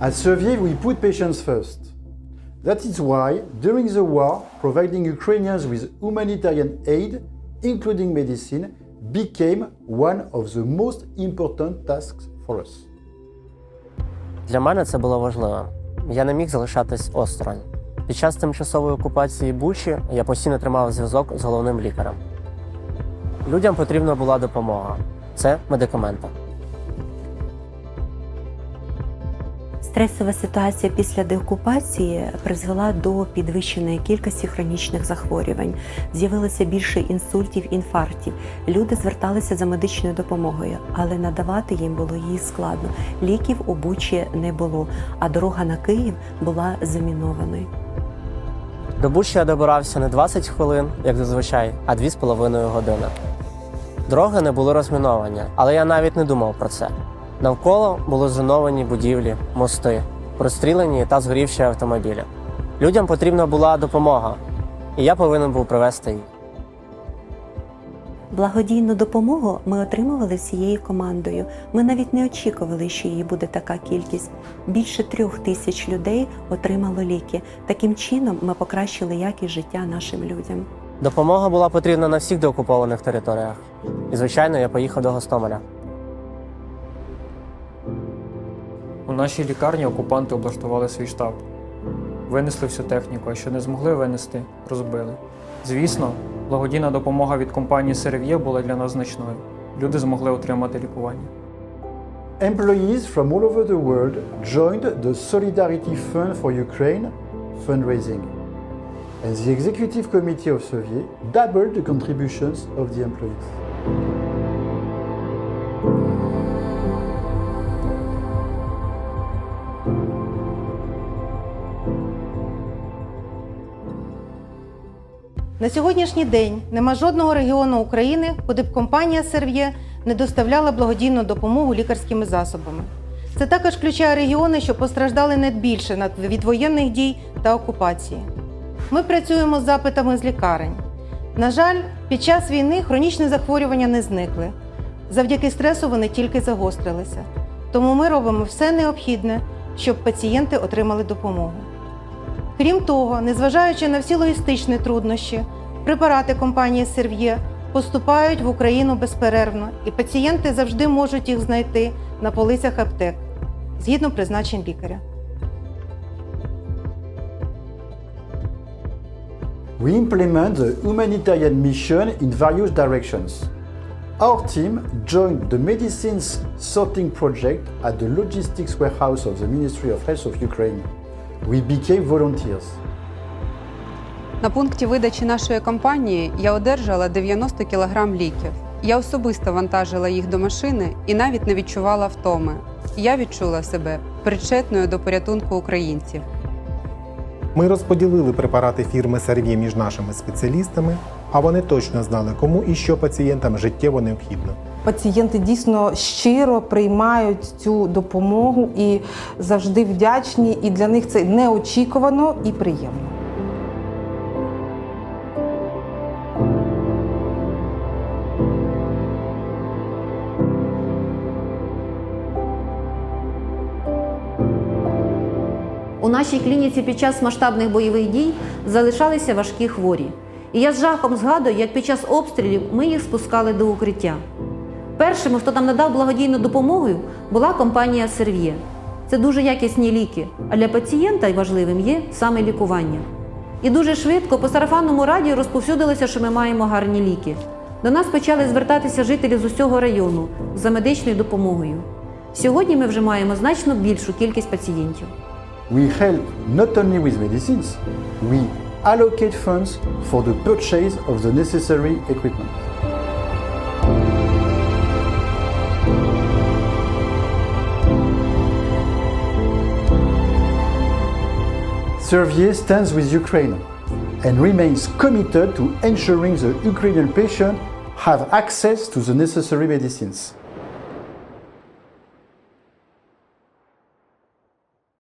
At Servier, we put patients first. That is why, during the war, providing Ukrainians with humanitarian aid, including medicine, became one of the most important tasks for us. Для мене це було важливо. Я не міг залишатись осторонь. Під час тимчасової окупації Бучі я постійно тримав зв'язок з головним лікарем. Людям потрібна була допомога. Це медикаменти. Стресова ситуація після деокупації призвела до підвищеної кількості хронічних захворювань. З'явилося більше інсультів, інфарктів. Люди зверталися за медичною допомогою, але надавати їм було її складно. Ліків у Бучі не було, а дорога на Київ була замінованою. До Бучі я добирався не 20 хвилин, як зазвичай, а 2,5 години. Дороги не були розміновані, але я навіть не думав про це. Навколо були зруйновані будівлі, мости, прострілені та згорівші автомобілі. Людям потрібна була допомога, і я повинен був привезти її. Благодійну допомогу ми отримували всією командою. Ми навіть не очікували, що її буде така кількість. Більше трьох тисяч людей отримало ліки. Таким чином ми покращили якість життя нашим людям. Допомога була потрібна на всіх деокупованих територіях. І, звичайно, я поїхав до Гостомеля. Нашій лікарні окупанти облаштували свій штаб. Винесли всю техніку, а що не змогли винести, розбили. Звісно, благодійна допомога від компанії Серв'є була для нас значною. Люди змогли отримати лікування. Employees from all over the world joined the Solidarity Fund for Ukraine fundraising. And the executive committee of Servier doubled the contributions of the employees. На сьогоднішній день нема жодного регіону України, куди б компанія Серв'є не доставляла благодійну допомогу лікарськими засобами. Це також включає регіони, що постраждали найбільше над- від воєнних дій та окупації. Ми працюємо з запитами з лікарень. На жаль, під час війни хронічні захворювання не зникли. Завдяки стресу вони тільки загострилися. Тому ми робимо все необхідне, щоб пацієнти отримали допомогу. Крім того, незважаючи на всі логістичні труднощі, препарати компанії Серв'є поступають в Україну безперервно, і пацієнти завжди можуть їх знайти на полицях аптек згідно призначень лікаря. We implement the humanitarian mission in various directions. Our team joined the medicines sorting project at the logistics warehouse of the Ministry of Health of Ukraine. We became volunteers. На пункті видачі нашої компанії я одержала 90 кілограм ліків. Я особисто вантажила їх до машини і навіть не відчувала втоми. Я відчула себе причетною до порятунку українців. Ми розподілили препарати фірми Серв'є між нашими спеціалістами, а вони точно знали, кому і що пацієнтам життєво необхідно. Пацієнти дійсно щиро приймають цю допомогу і завжди вдячні, і для них це неочікувано і приємно. У нашій клініці під час масштабних бойових дій залишалися важкі хворі. І я з жахом згадую, як під час обстрілів ми їх спускали до укриття. Першими, хто нам надав благодійну допомогу, була компанія Серв'є. Це дуже якісні ліки, а для пацієнта важливим є саме лікування. І дуже швидко по сарафанному радіо розповсюдилося, що ми маємо гарні ліки. До нас почали звертатися жителі з усього району за медичною допомогою. Сьогодні ми вже маємо значно більшу кількість пацієнтів. We help not only with medicines, we allocate funds for the purchase of the necessary equipment. Servier stands with Ukraine and remains committed to ensuring the Ukrainian patient have access to the necessary medicines.